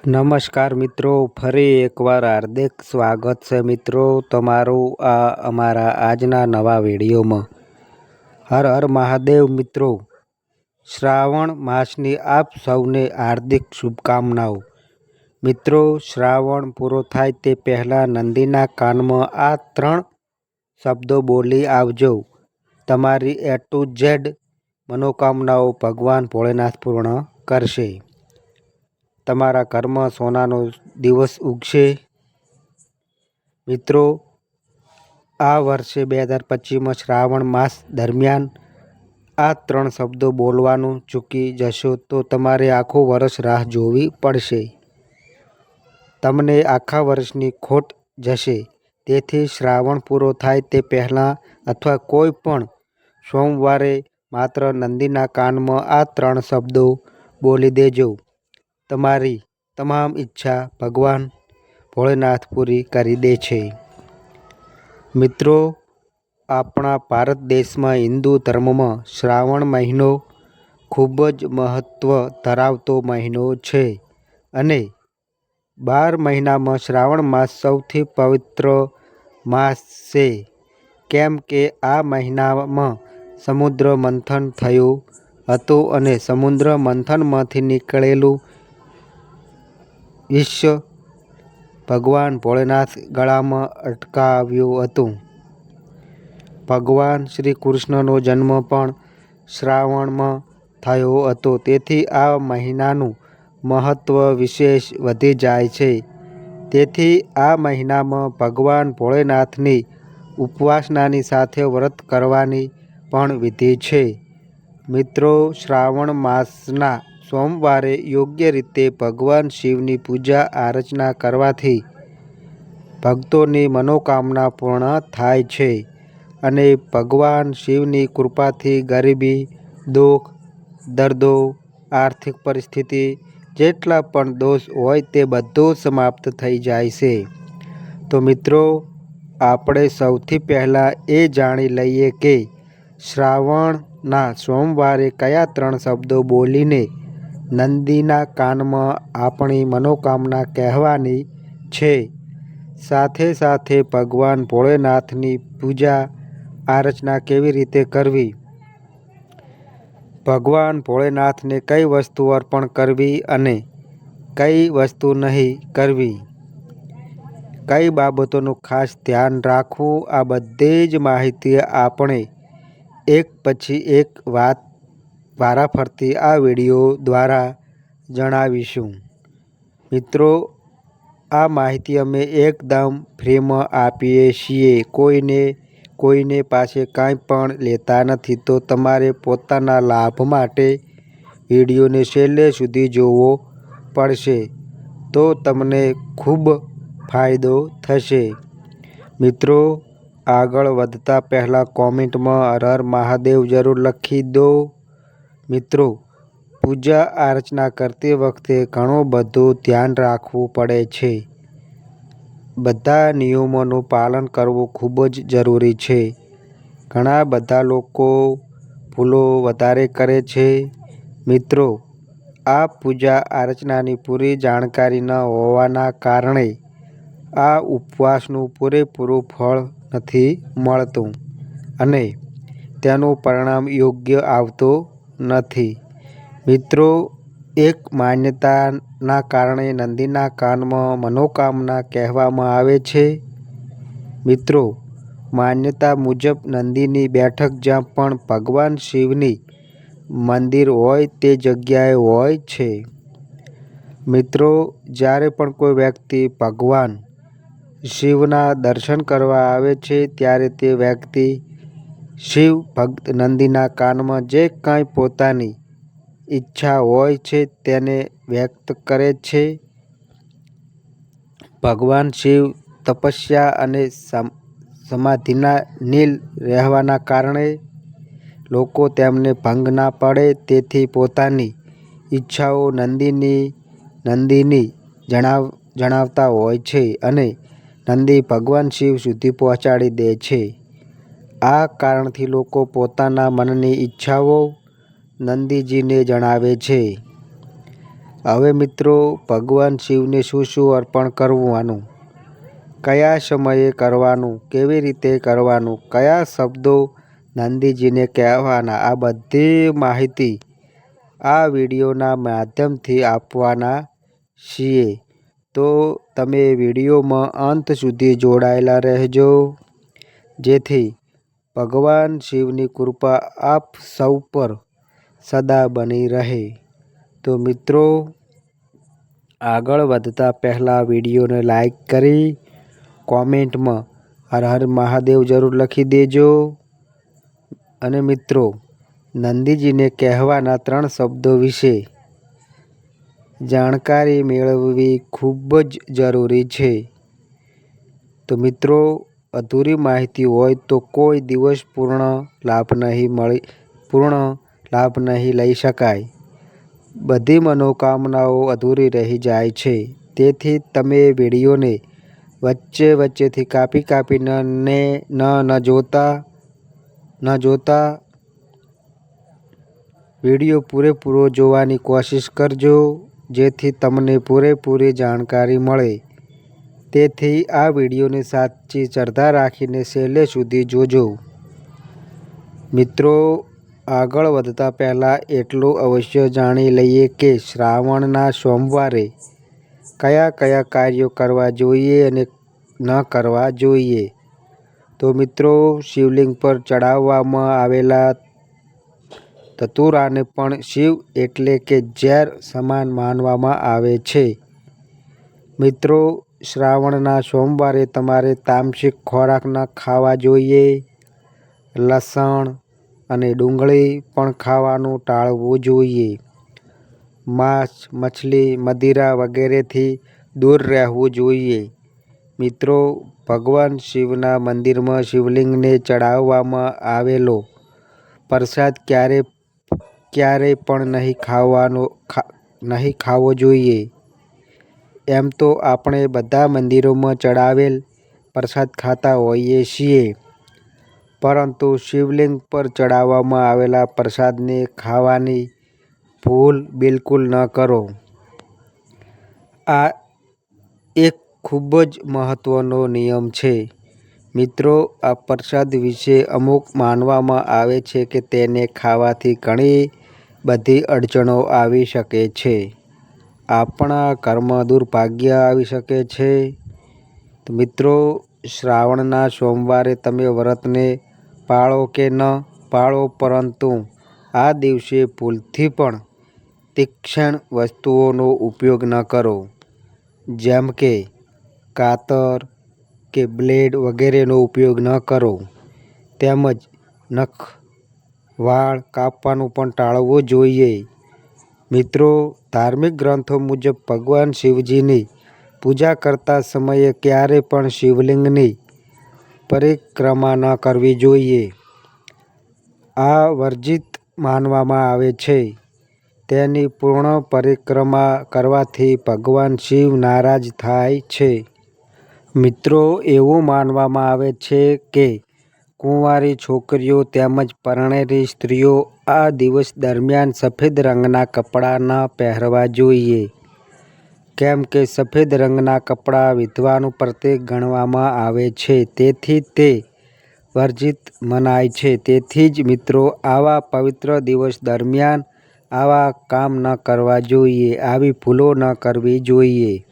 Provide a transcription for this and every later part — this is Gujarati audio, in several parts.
નમસ્કાર મિત્રો, ફરી એકવાર હાર્દિક સ્વાગત છે મિત્રો તમારું આ અમારા આજના નવા વિડીયોમાં. હર હર મહાદેવ મિત્રો, શ્રાવણ માસની આપ સૌને હાર્દિક શુભકામનાઓ. મિત્રો, શ્રાવણ પૂરો થાય તે પહેલાં નંદીના કાનમાં આ ત્રણ શબ્દો બોલી આવજો. તમારી એ ટુ ઝેડ મનોકામનાઓ ભગવાન ભોળેનાથ પૂર્ણ કરશે. તમારા ઘરમાં સોનાનો દિવસ ઉગશે? મિત્રો, આ વર્ષે બે હજાર પચીસમાં શ્રાવણ માસ દરમિયાન આ ત્રણ શબ્દો બોલવાનું ચૂકી જશો તો તમારે આખું વર્ષ રાહ જોવી પડશે. તમને આખા વર્ષની ખોટ જશે. તેથી શ્રાવણ પૂરો થાય તે પહેલાં અથવા કોઈ પણ સોમવારે માત્ર નંદીના કાનમાં આ ત્રણ શબ્દો બોલી દેજો. તમારી તમામ ઈચ્છા ભગવાન ભોળેનાથ પૂરી કરી દે છે. મિત્રો, આપણા ભારત દેશમાં હિન્દુ ધર્મમાં શ્રાવણ મહિનો ખૂબ જ મહત્ત્વ ધરાવતો મહિનો છે અને બાર મહિનામાં શ્રાવણ માસ સૌથી પવિત્ર માસ છે. કેમ કે આ મહિનામાં સમુદ્ર મંથન થયું હતું અને સમુદ્ર મંથનમાંથી નીકળેલું વિષ ભગવાન ભોળેનાથ ગળામાં અટકાવ્યું હતું. ભગવાન શ્રી કૃષ્ણનો જન્મ પણ શ્રાવણમાં થયો હતો. તેથી આ મહિનાનું મહત્ત્વ વિશેષ વધી જાય છે. તેથી આ મહિનામાં ભગવાન ભોળેનાથની ઉપવાસનાની સાથે વ્રત કરવાની પણ વિધિ છે. મિત્રો, શ્રાવણ માસના સોમવારે યોગ્ય રીતે ભગવાન શિવની પૂજા, આરચના કરવાથી ભક્તોની મનોકામના પૂર્ણ થાય છે અને ભગવાન શિવની કૃપાથી ગરીબી, દુઃખ, દર્દો, આર્થિક પરિસ્થિતિ જેટલા પણ દોષ હોય તે બધું સમાપ્ત થઈ જાય છે. તો મિત્રો, આપણે સૌથી પહેલાં એ જાણી લઈએ કે શ્રાવણના સોમવારે કયા ત્રણ શબ્દો બોલીને નંદીના કાનમાં આપણી મનોકામના કહેવાની છે. સાથે સાથે ભગવાન ભોળેનાથની પૂજા આરચના કેવી રીતે કરવી? ભગવાન ભોળેનાથને કઈ વસ્તુ અર્પણ કરવી અને કઈ વસ્તુ નહીં કરવી? કઈ બાબતોનું ખાસ ધ્યાન રાખવું? આ બધી જ માહિતી આપણે એક પછી એક વાત વારાફરતી આ વીડિયો દ્વારા જણાવીશું. મિત્રો, આ માહિતી અમે એકદમ ફ્રીમાં આપીએ છીએ. કોઈને કોઈને પાસે કાંઈ પણ લેતા નથી, તો તમારે પોતાના લાભ માટે વિડીયોને છેલ્લે સુધી જોવો પડશે, તો તમને ખૂબ ફાયદો થશે. મિત્રો, આગળ વધતા પહેલાં કોમેન્ટમાં હર મહાદેવ જરૂર લખી દો. મિત્રો, પૂજા અર્ચના કરતી વખતે ઘણું બધું ધ્યાન રાખવું પડે છે. બધા નિયમોનું પાલન કરવું ખૂબ જ જરૂરી છે. ઘણા બધા લોકો ભૂલો વધારે કરે છે. મિત્રો, આ પૂજા અર્ચનાની પૂરી જાણકારી ન હોવાના કારણે આ ઉપવાસનું પૂરેપૂરું ફળ નથી મળતું અને તેનું પરિણામ યોગ્ય આવતું નથી. મિત્રો, એક માન્યતાના કારણે નંદીના કાનમાં મનોકામના કહેવામાં આવે છે. મિત્રો, માન્યતા મુજબ નંદીની બેઠક જ્યાં પણ ભગવાન શિવની મંદિર હોય તે જગ્યાએ હોય છે. મિત્રો, જ્યારે પણ કોઈ વ્યક્તિ ભગવાન શિવના દર્શન કરવા આવે છે, ત્યારે તે વ્યક્તિ શિવ ભક્ત નંદીના કાનમાં જે કાંઈ પોતાની ઈચ્છા હોય છે તેને વ્યક્ત કરે છે. ભગવાન શિવ તપસ્યા અને સમાધિના નીલ રહેવાના કારણે લોકો તેમને ભંગ ના પડે, તેથી પોતાની ઈચ્છાઓ નંદીની નંદીની જણાવ, જણાવતા હોય છે અને નંદી ભગવાન શિવ સુધી પહોંચાડી દે છે. આ કારણથી લોકો પોતાના મનની ઈચ્છાઓ નંદીજીને જણાવે છે. હવે મિત્રો, ભગવાન શિવને શું શું અર્પણ કરવાનું કયા સમયે કરવાનું? કેવી રીતે કરવાનું? કયા શબ્દો નંદીજીને કહેવાના? આ બધી માહિતી આ વિડીયોના માધ્યમથી આપવાના છીએ. તો તમે વિડીયોમાં અંત સુધી જોડાયેલા રહેજો. જેથી ભગવાન શિવની કૃપા આપ સૌ પર સદા બની રહે. તો મિત્રો, આગળ વધતા પહેલાં વિડીયોને લાઈક કરી, કોમેન્ટમાં હર હર મહાદેવ જરૂર લખી દેજો. અને મિત્રો, નંદીજીને કહેવાના ત્રણ શબ્દો વિશે જાણકારી મેળવવી ખૂબ જ જરૂરી છે. તો મિત્રો અધૂરી માહિતી હોય તો કોઈ દિવસ પૂર્ણ લાભ નહીં મળી, પૂર્ણ લાભ નહીં લઈ શકાય. બધી મનોકામનાઓ અધૂરી રહી જાય છે. તેથી તમે વિડીયોને વચ્ચે વચ્ચેથી કાપી કાપીને ને, ન ન જોતા ન જોતા વીડિયો પૂરેપૂરો જોવાની કોશિશ કરજો, જેથી તમને પૂરેપૂરી જાણકારી મળે. તેથી આ વિડીયોને સાચી શ્રદ્ધા રાખીને છેલ્લે સુધી જોજો. મિત્રો, આગળ વધતા પહેલાં એટલું અવશ્ય જાણી લઈએ કે શ્રાવણના સોમવારે કયા કયા કાર્યો કરવા જોઈએ અને ન કરવા જોઈએ. તો મિત્રો, શિવલિંગ પર ચડાવવામાં આવેલા ધતુરાને પણ શિવ એટલે કે ઝેર સમાન માનવામાં આવે છે. મિત્રો શ્રાવણના સોમવારે તમારે તામસિક ખોરાક ન ખાવા જોઈએ. લસણ અને ડુંગળી પણ ખાવાનું ટાળવું જોઈએ. માંસ, મછલી, મદિરા વગેરેથી દૂર રહેવું જોઈએ. મિત્રો, ભગવાન શિવના મંદિરમાં શિવલિંગને ચડાવવામાં આવેલો પ્રસાદ ક્યારે ક્યારેય પણ નહીં ખાવાનો નહીં ખાવો જોઈએ. એમ તો આપણે બધા મંદિરોમાં ચડાવેલ પ્રસાદ ખાતા હોઈએ છીએ. પરંતુ શિવલિંગ પર ચડાવવામાં આવેલા પ્રસાદને ખાવાની ભૂલ બિલકુલ ન કરો. આ એક ખૂબ જ મહત્ત્વનો નિયમ છે. મિત્રો, આ પ્રસાદ વિશે અમુક માનવામાં આવે છે કે તેને ખાવાથી ઘણી બધી અડચણો આવી શકે છે. આપણા કર્મ દુર્ભાગ્ય આવી શકે છે. મિત્રો, શ્રાવણના સોમવારે તમે વ્રતને પાળો કે ન પાળો, પરંતુ આ દિવસે ભૂલથી પણ તીક્ષ્ણ વસ્તુઓનો ઉપયોગ ન કરો. જેમ કે કાતર કે બ્લેડ વગેરેનો ઉપયોગ ન કરો. તેમજ નખ, વાળ કાપવાનું પણ ટાળવું જોઈએ. મિત્રો ધાર્મિક ગ્રંથો મુજબ ભગવાન શિવજીની પૂજા કરતા સમયે ક્યારે પણ શિવલિંગની પરિક્રમા ન કરવી જોઈએ. આ વર્જિત માનવામાં આવે છે. તેની પૂર્ણ પરિક્રમા કરવાથી ભગવાન શિવ નારાજ થાય છે. મિત્રો, એવું માનવામાં આવે છે કે કુંવારી છોકરીઓ તેમજ પરણેલી સ્ત્રીઓ આ દિવસ દરમિયાન સફેદ રંગના કપડાં ન પહેરવા જોઈએ. કેમ કે સફેદ રંગના કપડાં વિધવાનું પ્રતીક ગણવામાં આવે છે. તેથી તે વર્જિત મનાય છે. તેથી જ મિત્રો, આવા પવિત્ર દિવસ દરમિયાન આવા કામ ન કરવા જોઈએ. આવી ભૂલો ન કરવી જોઈએ.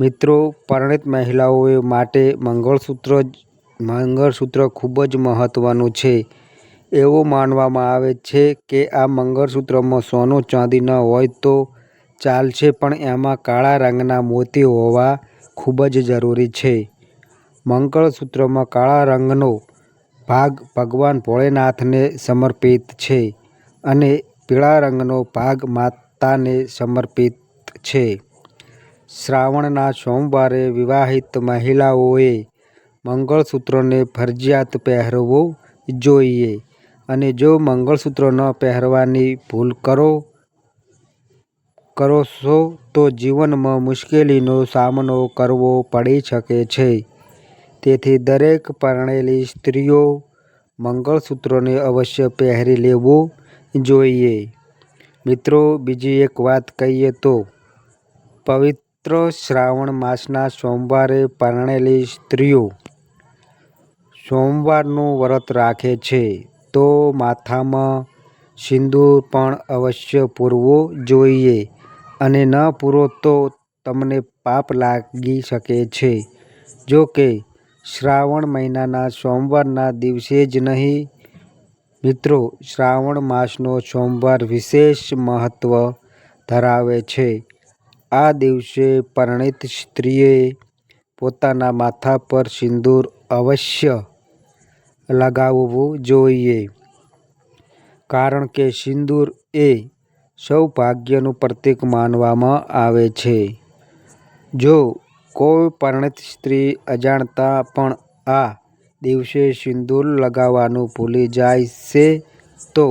મિત્રો, પરણિત મહિલાઓ માટે મંગળસૂત્ર મંગળસૂત્ર ખૂબ જ મહત્ત્વનું છે. એવું માનવામાં આવે છે કે આ મંગળસૂત્રમાં સોનું ચાંદી ન હોય તો ચાલશે, પણ એમાં કાળા રંગના મોતી હોવા ખૂબ જ જરૂરી છે. મંગળસૂત્રમાં કાળા રંગનો ભાગ ભગવાન ભોળેનાથને સમર્પિત છે અને પીળા રંગનો ભાગ માતાને સમર્પિત છે. શ્રાવણના સોમવારે વિવાહિત મહિલાઓએ મંગળસૂત્રને ફરજિયાત પહેરવું જોઈએ અને જો મંગળસૂત્ર ન પહેરવાની ભૂલ કરો કરો છો તો જીવનમાં મુશ્કેલીનો સામનો કરવો પડી શકે છે. તેથી દરેક પરણેલી સ્ત્રીઓ મંગળસૂત્રને અવશ્ય પહેરી લેવું જોઈએ. મિત્રો, બીજી એક વાત કહીએ તો, પવિત્ર શ્રાવણ માસના સોમવારે પરણેલી સ્ત્રીઓ સોમવારનું વ્રત રાખે છે, તો માથામાં સિંદૂર પણ અવશ્ય પૂરવો જોઈએ અને ન પૂરો તો તમને પાપ લાગી શકે છે. જો કે, શ્રાવણ મહિનાના સોમવારના દિવસે જ નહીં મિત્રો, શ્રાવણ માસનો સોમવાર વિશેષ મહત્ત્વ ધરાવે છે. આ દિવસે પરણિત સ્ત્રીએ પોતાના માથા પર સિંદૂર અવશ્ય લગાવવું જોઈએ કારણ કે સિંદૂર એ સૌભાગ્યનું પ્રતીક માનવામાં આવે છે. જો કોઈ પરણિત સ્ત્રી અજાણતા પણ આ દિવસે સિંદૂર લગાવવાનું ભૂલી જાય છે, તો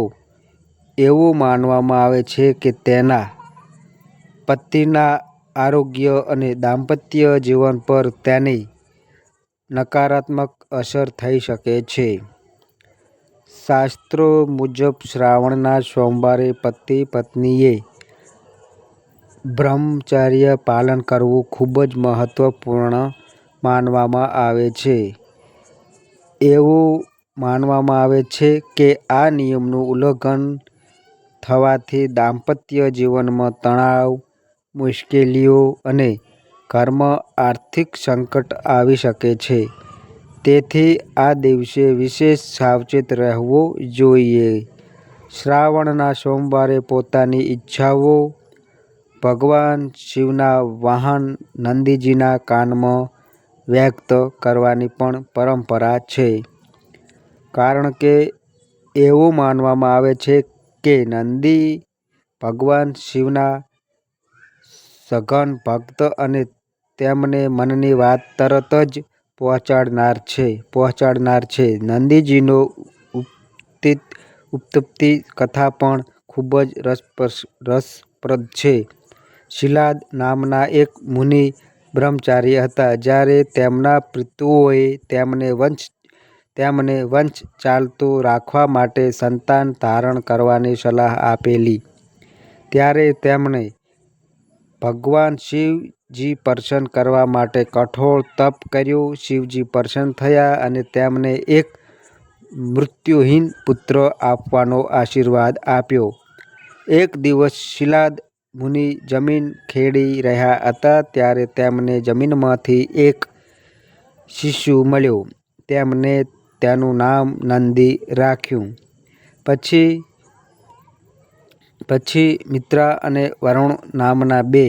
એવું માનવામાં આવે છે કે તેના પતિના આરોગ્ય અને દાંપત્ય જીવન પર તેની નકારાત્મક અસર થઈ શકે છે. શાસ્ત્રો મુજબ શ્રાવણના સોમવારે પતિ પત્નીએ બ્રહ્મચર્ય પાલન કરવું ખૂબ જ મહત્વપૂર્ણ માનવામાં આવે છે. એવું માનવામાં આવે છે કે આ નિયમનું ઉલ્લંઘન થવાથી દાંપત્ય જીવનમાં તણાવ, મુશ્કેલીઓ અને ઘરમાં આર્થિક સંકટ આવી શકે છે. તેથી આ દિવસે વિશેષ સાવચેત રહેવું જોઈએ. શ્રાવણના સોમવારે પોતાની ઈચ્છાઓ ભગવાન શિવના વાહન નંદીજીના કાનમાં વ્યક્ત કરવાની પણ પરંપરા છે. કારણ કે એવું માનવામાં આવે છે કે નંદી ભગવાન શિવના સઘન ભક્ત અને તેમને મનની વાત તરત જ પહોંચાડનાર છે. પહોંચાડનાર છે નંદીજીનો ઉત્પત્તિ કથા પણ ખૂબ જ રસપ્રદ છે. શિલાદ નામના એક મુનિ બ્રહ્મચારી હતા. જ્યારે તેમના પિતૃઓએ તેમને વંશ તેમને વંશ ચાલતું રાખવા માટે સંતાન ધારણ કરવાની સલાહ આપેલી ત્યારે તેમણે ભગવાન શિવજી પ્રસન્ન કરવા માટે કઠોળ તપ કર્યું. શિવજી પ્રસન્ન થયા અને તેમને એક મૃત્યુહીન પુત્ર આપવાનો આશીર્વાદ આપ્યો. એક દિવસ શિલાદ મુનિ જમીન ખેડી રહ્યા હતા, ત્યારે તેમને જમીનમાંથી એક શિશુ મળ્યો. તેમને તેનું નામ નંદી રાખ્યું. પછી મિત્રા અને વરુણ નામના બે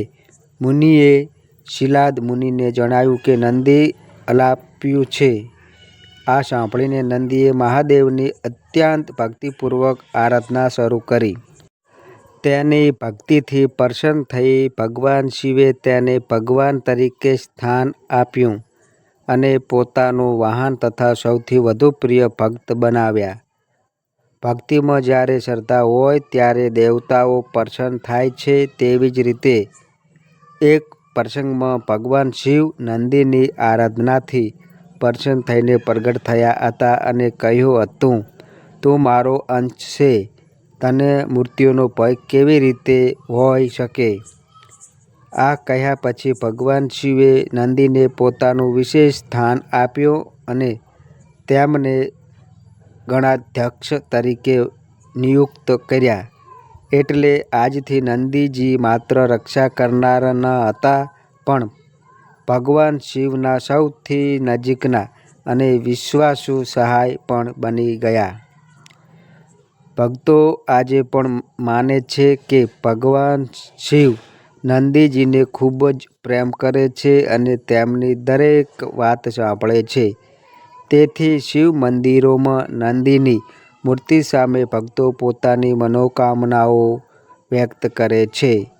મુનિએ શિલાદ મુનિને જણાવ્યું કે નંદી અલાપ્યું છે. આ સાંભળીને નંદીએ મહાદેવની અત્યંત ભક્તિપૂર્વક આરાધના શરૂ કરી. તેની ભક્તિથી પ્રસન્ન થઈ ભગવાન શિવે તેને ભગવાન તરીકે સ્થાન આપ્યું અને પોતાનું વાહન તથા સૌથી વધુ પ્રિય ભક્ત બનાવ્યા. ભક્તિમાં જ્યારે શ્રદ્ધા હોય ત્યારે દેવતાઓ પ્રસન્ન થાય છે. તેવી જ રીતે એક પ્રસંગમાં ભગવાન શિવ નંદીની આરાધનાથી પ્રસન્ન થઈને પ્રગટ થયા હતા અને કહ્યું હતું, તું મારો અંશ છે. તને મૂર્તિઓનો ભય કેવી રીતે હોઈ શકે? આ કહ્યા પછી ભગવાન શિવે નંદીને પોતાનું વિશેષ સ્થાન આપ્યું અને તેમને ગણાધ્યક્ષ તરીકે નિયુક્ત કર્યા. એટલે આજથી નંદીજી માત્ર રક્ષા કરનાર ન હતા, પણ ભગવાન શિવના સૌથી નજીકના અને વિશ્વાસુ સહાય પણ બની ગયા. ભક્તો આજે પણ માને છે કે ભગવાન શિવ નંદીજીને ખૂબ જ પ્રેમ કરે છે અને તેમની દરેક વાત સાંભળે છે. તેથી શિવ મંદિરોમાં નંદીની મૂર્તિ સામે ભક્તો પોતાની મનોકામનાઓ વ્યક્ત કરે છે.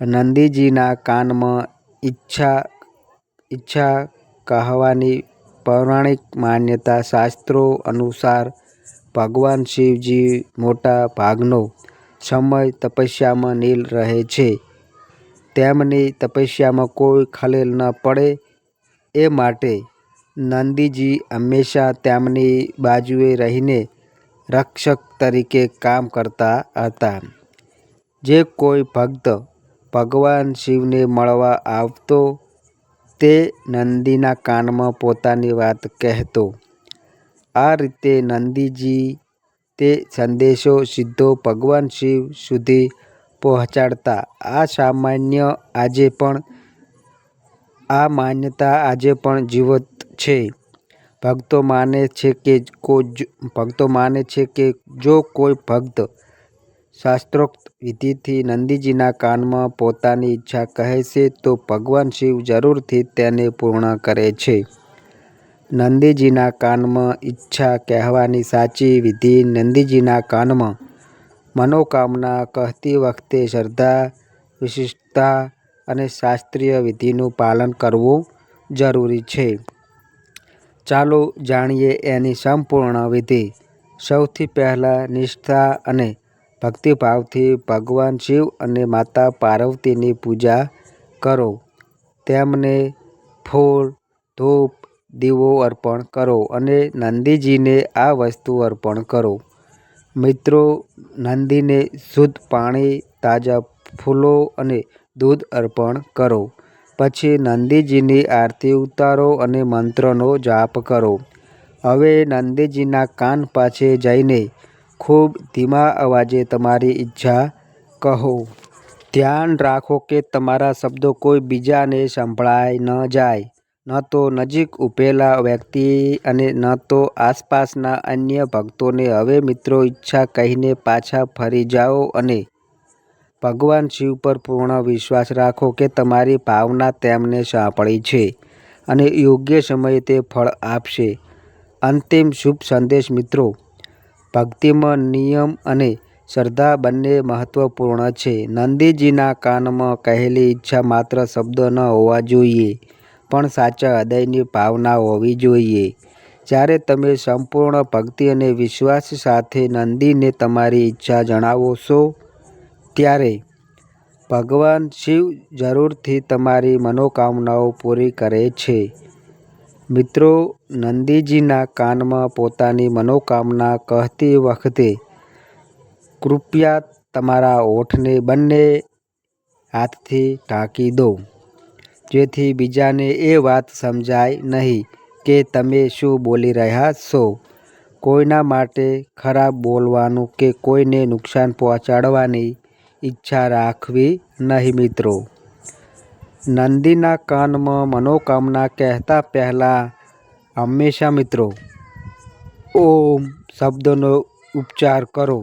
નંદીજીના કાનમાં ઈચ્છા ઈચ્છા કહેવાની પૌરાણિક માન્યતા શાસ્ત્રો અનુસાર ભગવાન શિવજી મોટા ભાગનો સમય તપસ્યામાં નીલ રહે છે. તેમની તપસ્યામાં કોઈ ખલેલ ન પડે એ માટે નંદીજી હંમેશા તેમની બાજુએ રહીને રક્ષક તરીકે કામ કરતા હતા. જે કોઈ ભક્ત ભગવાન શિવને મળવા આવતો, તે નંદીના કાનમાં પોતાની વાત કહેતો. આ રીતે નંદીજી તે સંદેશો સીધો ભગવાન શિવ સુધી પહોંચાડતા. આ સામાન્ય આજે પણ, આ માન્યતા આજે પણ જીવત છે. ભક્તો માને છે કે ભક્તો માને છે કે જો કોઈ ભક્ત શાસ્ત્રોક્ત વિધિથી નંદીજીના કાનમાં પોતાની ઈચ્છા કહે છે તો ભગવાન શિવ જરૂરથી તેને પૂર્ણ કરે છે. નંદીજીના કાનમાં ઈચ્છા કહેવાની સાચી વિધિ નંદીજીના કાનમાં મનોકામના કહેતી વખતે શ્રદ્ધા, વિશિષ્ટતા અને શાસ્ત્રીય વિધિનું પાલન કરવું જરૂરી છે. ચાલો જાણીએ એની સંપૂર્ણ વિધિ. સૌથી પહેલાં નિષ્ઠા અને ભક્તિભાવથી ભગવાન શિવ અને માતા પાર્વતીની પૂજા કરો. તેમને ફૂલ, ધૂપ, દીવો અર્પણ કરો અને નંદીજીને આ વસ્તુ અર્પણ કરો. મિત્રો નંદીને શુદ્ધ પાણી, તાજા ફૂલો અને દૂધ અર્પણ કરો. પછી નંદીજીની આરતી ઉતારો અને મંત્રનો જાપ કરો. હવે નંદીજીના કાન પાસે જઈને ખૂબ ધીમા અવાજે તમારી ઈચ્છા કહો. ધ્યાન રાખો કે તમારા શબ્દો કોઈ બીજાને સંભળાઈ ન જાય. ન તો નજીક ઉભેલા વ્યક્તિ અને ન તો આસપાસના અન્ય ભક્તોને. હવે મિત્રો ઈચ્છા કહીને પાછા ફરી જાઓ અને ભગવાન શિવ પર પૂર્ણ વિશ્વાસ રાખો કે તમારી ભાવના તેમને સાંપડી છે અને યોગ્ય સમયે તે ફળ આપશે. અંતિમ શુભ સંદેશ મિત્રો, ભક્તિમાં નિયમ અને શ્રદ્ધા બંને મહત્વપૂર્ણ છે. નંદીજીના કાનમાં કહેલી ઈચ્છા માત્ર શબ્દો ન હોવા જોઈએ પણ સાચા હૃદયની ભાવના હોવી જોઈએ. જ્યારે તમે સંપૂર્ણ ભક્તિ અને વિશ્વાસ સાથે નંદીને તમારી ઈચ્છા જણાવો છો ત્યારે ભગવાન શિવ જરૂરથી તમારી મનોકામનાઓ પૂરી કરે છે. મિત્રો, નંદીજીના કાનમાં પોતાની મનોકામના કહેતી વખતે કૃપયા તમારા હોઠને બંને હાથથી ઢાંકી દો. જેથી બીજાને એ વાત સમજાય નહીં કે તમે શું બોલી રહ્યા છો. કોઈના માટે ખરાબ બોલવાનું કે કોઈને નુકસાન પહોંચાડવાની ઈચ્છા રાખવી નહીં મિત્રો. નંદીના કાનમાં મનોકામના કહેતા પહેલાં હંમેશા મિત્રો, ઓમ શબ્દનો ઉપચાર કરો.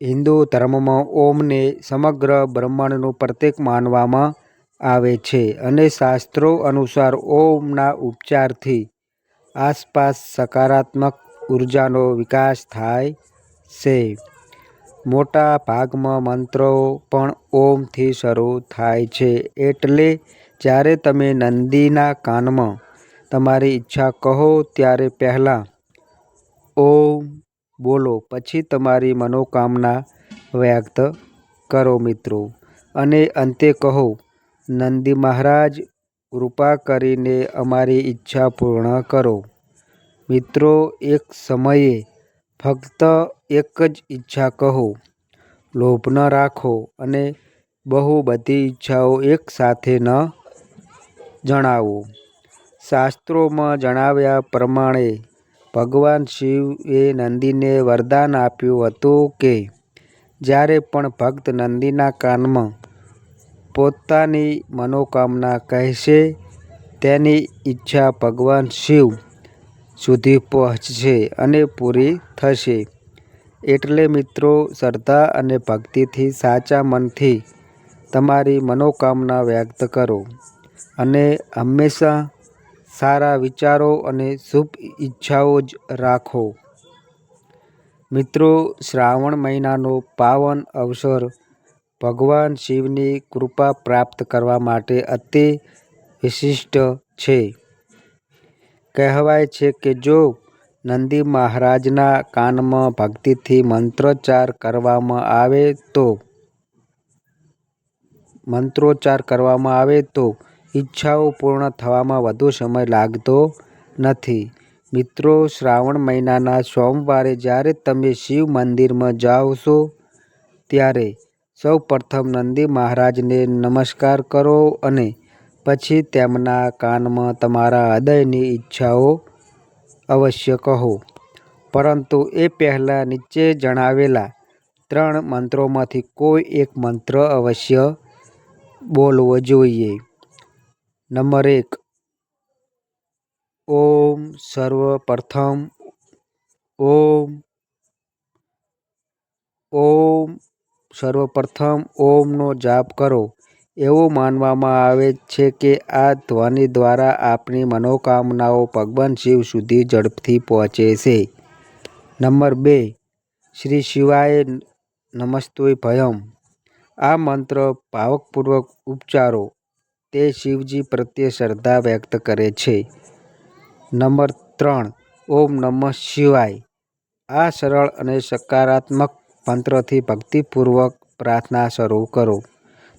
હિન્દુ ધર્મમાં ઓમને સમગ્ર બ્રહ્માંડનું પ્રતીક માનવામાં આવે છે અને શાસ્ત્રો અનુસાર ઓમના ઉપચારથી આસપાસ સકારાત્મક ઉર્જાનો વિકાસ થાય છે. મોટા ભાગમાં મંત્રો પણ ઓમથી શરૂ થાય છે. એટલે જ્યારે તમે નંદીના કાનમાં તમારી ઈચ્છા કહો ત્યારે પહેલાં ઓમ બોલો, પછી તમારી મનોકામના વ્યક્ત કરો મિત્રો અને અંતે કહો, નંદી મહારાજ, કૃપા કરીને અમારી ઈચ્છા પૂર્ણ કરો. મિત્રો, એક સમયે ફક્ત એક જ ઈચ્છા કહો. લોભ ન રાખો અને બહુ બધી ઈચ્છાઓ એક સાથે ન જણાવો. શાસ્ત્રોમાં જણાવ્યા પ્રમાણે, ભગવાન શિવે નંદીને વરદાન આપ્યું હતું કે, જ્યારે પણ ભક્ત નંદીના કાનમાં પોતાની મનોકામના કહેશે, તેની ઈચ્છા ભગવાન શિવ સુધી પહોંચશે અને પૂરી થશે. એટલે મિત્રો, શ્રદ્ધા અને ભક્તિથી સાચા મનથી તમારી મનોકામના વ્યક્ત કરો અને હંમેશા સારા વિચારો અને શુભ ઈચ્છાઓ જ રાખો. મિત્રો, શ્રાવણ મહિનાનો પાવન અવસર ભગવાન શિવની કૃપા પ્રાપ્ત કરવા માટે અતિ વિશિષ્ટ છે. કહેવાય છે કે જો નંદી મહારાજના કાનમાં ભક્તિથી મંત્રોચ્ચાર કરવામાં આવે તો, મંત્રોચ્ચાર કરવામાં આવે તો ઈચ્છાઓ પૂર્ણ થવામાં વધુ સમય લાગતો નથી. મિત્રો, શ્રાવણ મહિનાના સોમવારે જ્યારે તમે શિવ મંદિરમાં છો, ત્યારે સૌ પ્રથમ નંદી મહારાજને નમસ્કાર કરો અને પછી તેમના કાનમાં તમારા હૃદયની ઈચ્છાઓ અવશ્ય કહો. પરંતુ એ પહેલાં નીચે જણાવેલા ત્રણ મંત્રોમાંથી કોઈ એક મંત્ર અવશ્ય બોલવો જોઈએ. નંબર એક, ઓમ સર્વ પ્રથમ ઓમ ઓમ સર્વપ્રથમ, ઓમનો જાપ કરો. એવું માનવામાં આવે છે કે આ ધ્વનિ દ્વારા આપણી મનોકામનાઓ ભગવાન શિવ સુધી ઝડપથી પહોંચે છે. નંબર બે, શ્રી શિવાય નમસ્તેભ્યં આ મંત્ર ભાવપૂર્વક ઉચ્ચારો. તે શિવજી પ્રત્યે શ્રદ્ધા વ્યક્ત કરે છે. નંબર ત્રણ, ઓમ નમઃ શિવાય આ સરળ અને સકારાત્મક મંત્રથી ભક્તિપૂર્વક પ્રાર્થના શરૂ કરો.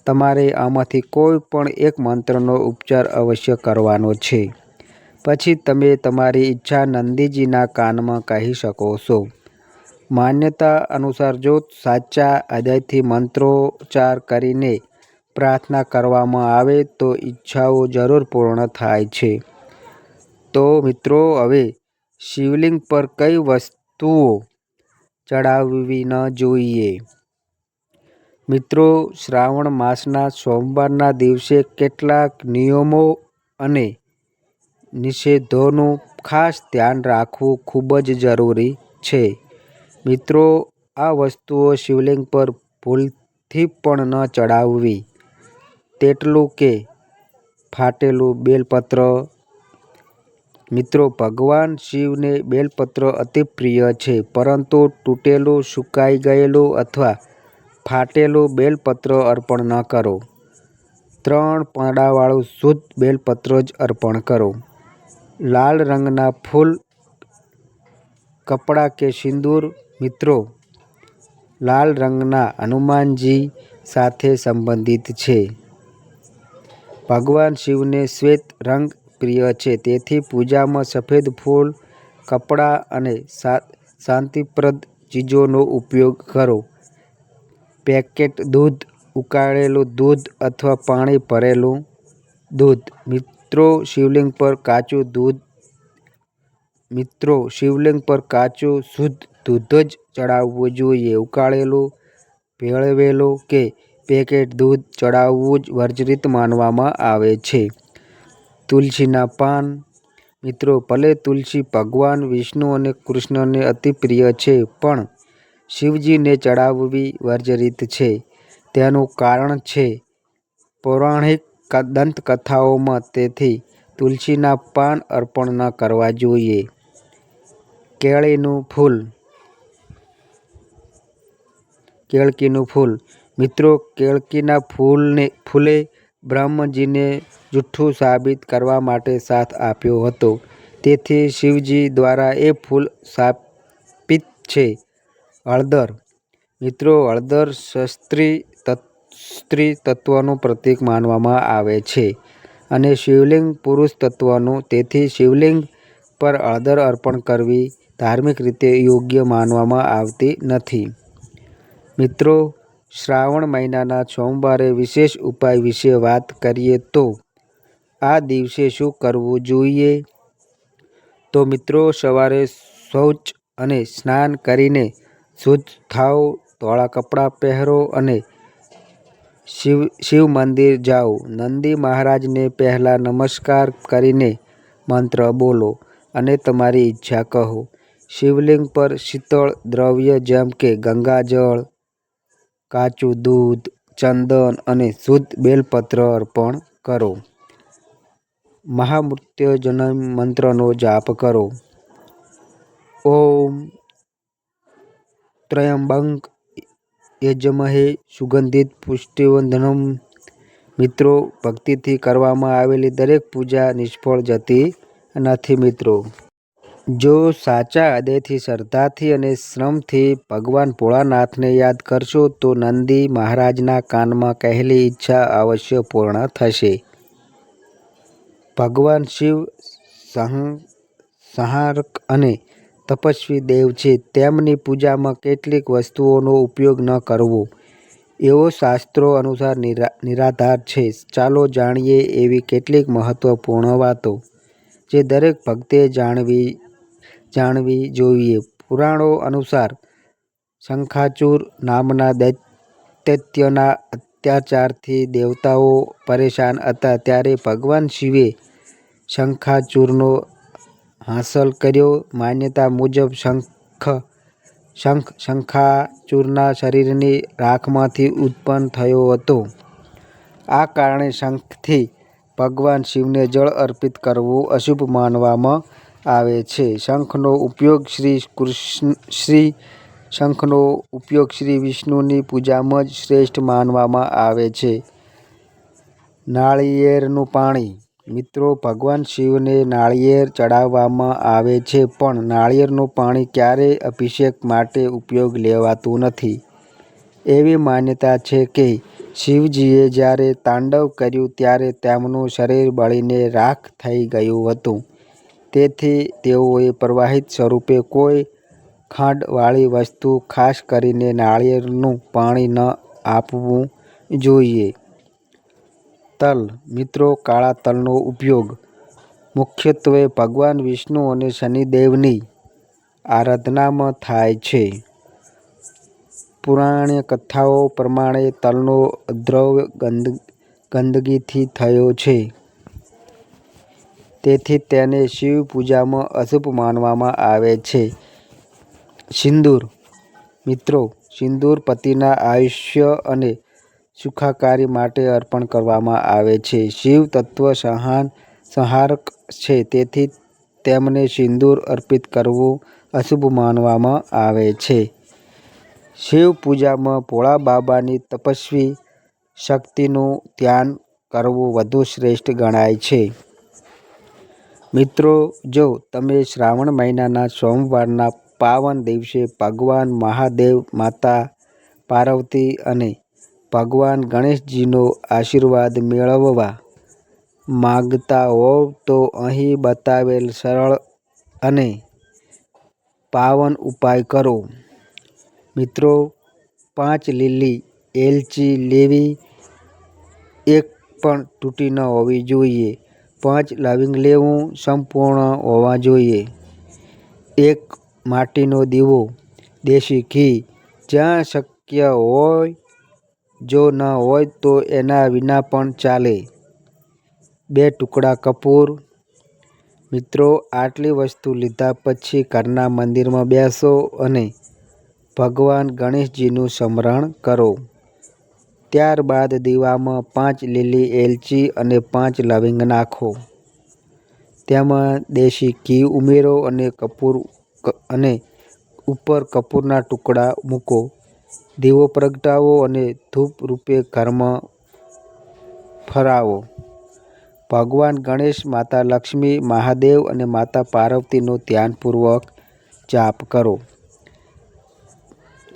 તમારે આમાંથી કોઈ પણ એક મંત્રનો ઉપચાર અવશ્ય કરવાનો છે. પછી તમે તમારી ઈચ્છા નંદીજીના કાનમાં કહી શકો છો. માન્યતા અનુસાર જો સાચા હૃદયથી મંત્રોચ્ચાર કરીને પ્રાર્થના કરવામાં આવે તો ઈચ્છાઓ જરૂર પૂર્ણ થાય છે. તો મિત્રો, હવે શિવલિંગ પર કઈ વસ્તુઓ ચડાવવી ન જોઈએ? મિત્રો શ્રાવણ માસના સોમવારના દિવસે કેટલાક નિયમો અને નિષેધોનું ખાસ ધ્યાન રાખવું ખૂબ જ જરૂરી છે. મિત્રો આ વસ્તુઓ શિવલિંગ પર ભૂલથી પણ ન ચડાવવી. તેટલું કે ફાટેલું બેલપત્ર. મિત્રો ભગવાન શિવને બેલપત્ર અતિ પ્રિય છે પરંતુ તૂટેલું, સુકાઈ ગયેલું અથવા ફાટેલું બેલપત્ર અર્પણ ન કરો. ત્રણ પાડાવાળું શુદ્ધ બેલપત્ર જ અર્પણ કરો. લાલ રંગના ફૂલ, કપડાં કે સિંદૂર મિત્રો લાલ રંગના હનુમાનજી સાથે સંબંધિત છે. ભગવાન શિવને શ્વેત રંગ પ્રિય છે તેથી પૂજામાં સફેદ ફૂલ, કપડાં અને શાંતિપ્રદ ચીજોનો ઉપયોગ કરો. પેકેટ દૂધ, ઉકાળેલું દૂધ અથવા પાણી ભરેલું દૂધ. મિત્રો શિવલિંગ પર કાચું દૂધ મિત્રો શિવલિંગ પર કાચું, શુદ્ધ દૂધ જ ચડાવવું જોઈએ. ઉકાળેલું, ભેળવેલું કે પેકેટ દૂધ ચડાવવું જ વર્જિત માનવામાં આવે છે. તુલસીના પાન. મિત્રો ભલે તુલસી ભગવાન વિષ્ણુ અને કૃષ્ણને અતિ પ્રિય છે પણ શિવજીને ચડાવવી વર્જિત છે. તેનું કારણ છે પૌરાણિક દંતકથાઓમાં તેથી તુલસીના પાન અર્પણ ન કરવા જોઈએ. કેળીનું ફૂલ. કેળકીનું ફૂલ. મિત્રો, કેળકીના ફૂલને, ફૂલે બ્રહ્મજીને જુઠ્ઠું સાબિત કરવા માટે સાથ આપ્યો હતો. તેથી શિવજી દ્વારા એ ફૂલ શાપિત છે. હળદર. મિત્રો હળદર સ્ત્રી તત્વનું પ્રતીક માનવામાં આવે છે અને શિવલિંગ પુરુષ તત્વનું. તેથી શિવલિંગ પર હળદર અર્પણ કરવી ધાર્મિક રીતે યોગ્ય માનવામાં આવતી નથી. મિત્રો, શ્રાવણ મહિનાના સોમવારે વિશેષ ઉપાય વિશે વાત કરીએ તો, આ દિવસે શું કરવું જોઈએ? તો મિત્રો, સવારે શૌચ અને સ્નાન કરીને શુદ્ધ થાઓ, ધોળા કપડાં પહેરો અને શિવ શિવ મંદિર જાઓ. નંદી મહારાજને પહેલાં નમસ્કાર કરીને મંત્ર બોલો અને તમારી ઈચ્છા કહો. શિવલિંગ પર શીતળ દ્રવ્ય જેમ કે ગંગાજળ, કાચું દૂધ, ચંદન અને શુદ્ધ બેલપત્ર અર્પણ કરો. મહામૃત્યુંજય મંત્રનો જાપ કરો. ઓમ ત્ર્યંબકં યજામહે સુગંધિત પુષ્ટિવર્ધનમ્ મિત્રો ભક્તિથી કરવામાં આવેલી દરેક પૂજા નિષ્ફળ જતી નથી. મિત્રો જો સાચા હૃદયથી, શ્રદ્ધાથી અને શ્રમથી ભગવાન ભોળાનાથને યાદ કરશો તો નંદી મહારાજના કાનમાં કહેલી ઈચ્છા અવશ્ય પૂર્ણ થશે. ભગવાન શિવ સહ સંહારક અને તપસ્વી દેવ છે. તેમની પૂજામાં કેટલીક વસ્તુઓનો ઉપયોગ ન કરવો. એવો શાસ્ત્રો અનુસાર નિરા, નિરાધાર છે. ચાલો જાણીએ એવી કેટલીક મહત્વપૂર્ણ વાતો, જે દરેક ભક્તે જાણવી જાણવી જોઈએ. પુરાણો અનુસાર શંખાચૂર નામના દૈત્યના અત્યાચારથી દેવતાઓ પરેશાન હતા. ત્યારે ભગવાન શિવે શંખાચૂરનો હાંસલ કર્યો. માન્યતા મુજબ શંખ શંખ, શંખાચૂરના શરીરની રાખમાંથી ઉત્પન્ન થયો હતો. આ કારણે શંખથી ભગવાન શિવને જળ અર્પિત કરવું અશુભ માનવામાં આવે છે. શંખનો ઉપયોગ શ્રી કૃષ્ણ, શ્રી શંખનો ઉપયોગ શ્રી વિષ્ણુની પૂજામાં જ શ્રેષ્ઠ માનવામાં આવે છે. નાળિયેરનું પાણી મિત્રો, ભગવાન શિવને નાળિયેર ચડાવવામાં આવે છે, પણ નાળિયેરનું પાણી ક્યારેય અભિષેક માટે ઉપયોગ લેવાતું નથી. એવી માન્યતા છે કે શિવજીએ જ્યારે તાંડવ કર્યું ત્યારે તેમનું શરીર બળીને રાખ થઈ ગયું હતું. તેથી તેઓએ પ્રવાહિત સ્વરૂપે કોઈ ખાંડવાળી વસ્તુ ખાસ કરીને નાળિયેરનું પાણી ન આપવું જોઈએ. તલ. મિત્રો, કાળા તલનો ઉપયોગ મુખ્યત્વે ભગવાન વિષ્ણુ અને શનિદેવની આરાધનામાં થાય છે. પુરાણ્ય કથાઓ પ્રમાણે તલનો ઉદ્ભવ ગંદ ગંદકીથી થયો છે. તેથી તેને શિવ પૂજામાં અશુભ માનવામાં આવે છે. સિંદૂર. મિત્રો, સિંદૂર પતિના આયુષ્ય અને સુખાકારી માટે અર્પણ કરવામાં આવે છે. શિવ તત્વ સહાન સંહારક છે. તેથી તેમને સિંદૂર અર્પિત કરવું અશુભ માનવામાં આવે છે. શિવ પૂજામાં ભોળા બાબાની તપસ્વી શક્તિનું ધ્યાન કરવું વધુ શ્રેષ્ઠ ગણાય છે. મિત્રો, જો તમે શ્રાવણ મહિનાના સોમવારના પાવન દિવસે ભગવાન મહાદેવ માતા પાર્વતી અને ભગવાન ગણેશજીનો આશીર્વાદ મેળવવા માગતા હોવ તો અહીં બતાવેલ સરળ અને પાવન ઉપાય કરો. મિત્રો, પાંચ લીલી એલચી લેવી એક પણ તૂટી ન હોવી જોઈએ. પાંચ લવિંગ લેવું સંપૂર્ણ હોવા જોઈએ. એક માટીનો દીવો, દેશી ઘી, જ્યાં શક્ય હોય જો ન હોય તો એના વિના પણ ચાલે. બે ટુકડા કપૂર. મિત્રો, આટલી વસ્તુ લીધા પછી ઘરના મંદિરમાં બેસો અને ભગવાન ગણેશજીનું સ્મરણ કરો. ત્યારબાદ દીવામાં પાંચ લીલી એલચી અને પાંચ લવિંગ નાખો. તેમાં દેશી ઘી ઉમેરો અને કપૂર અને ઉપર કપૂરના ટુકડા મૂકો. દીવો પ્રગટાવો અને ધૂપ રૂપે ઘરમાં ફરાવો. ભગવાન ગણેશ, માતા લક્ષ્મી, મહાદેવ અને માતા પાર્વતીનો ધ્યાનપૂર્વક જાપ કરો.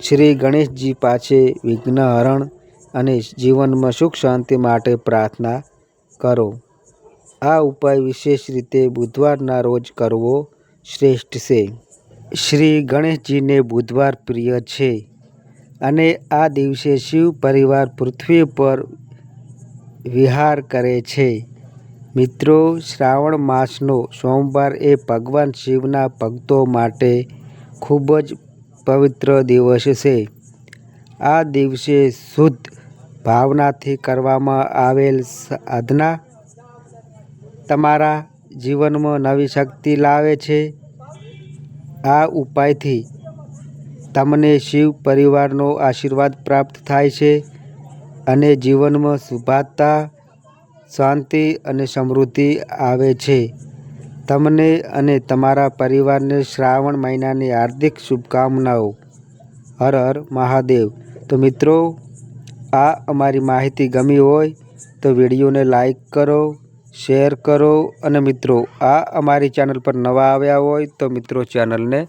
શ્રી ગણેશજી પાસે વિઘ્નહરણ અને જીવનમાં સુખ શાંતિ માટે પ્રાર્થના કરો. આ ઉપાય વિશેષ રીતે બુધવારના રોજ કરવો શ્રેષ્ઠ છે. શ્રી ગણેશજીને બુધવાર પ્રિય છે. અને આ દિવસે શિવ પરિવાર પૃથ્વી પર વિહાર કરે છે. મિત્રો, શ્રાવણ માસનો સોમવાર એ ભગવાન શિવના ભક્તો માટે ખૂબ જ પવિત્ર દિવસ છે. આ દિવસે શુદ્ધ ભાવનાથી કરવામાં આવેલ સાધના તમારા જીવનમાં નવી શક્તિ લાવે છે. આ ઉપાયથી તમને શિવ પરિવારનો આશીર્વાદ પ્રાપ્ત થાય છે અને જીવનમાં શુભતા શાંતિ અને સમૃદ્ધિ આવે છે. તમને અને તમારા પરિવારને શ્રાવણ મહિનાની હાર્દિક શુભકામનાઓ. હર હર મહાદેવ. તો મિત્રો, આ અમારી માહિતી ગમી હોય તો વિડીયોને લાઈક કરો, શેર કરો અને મિત્રો, આ અમારી ચેનલ પર નવા આવ્યા હોય તો મિત્રો ચેનલને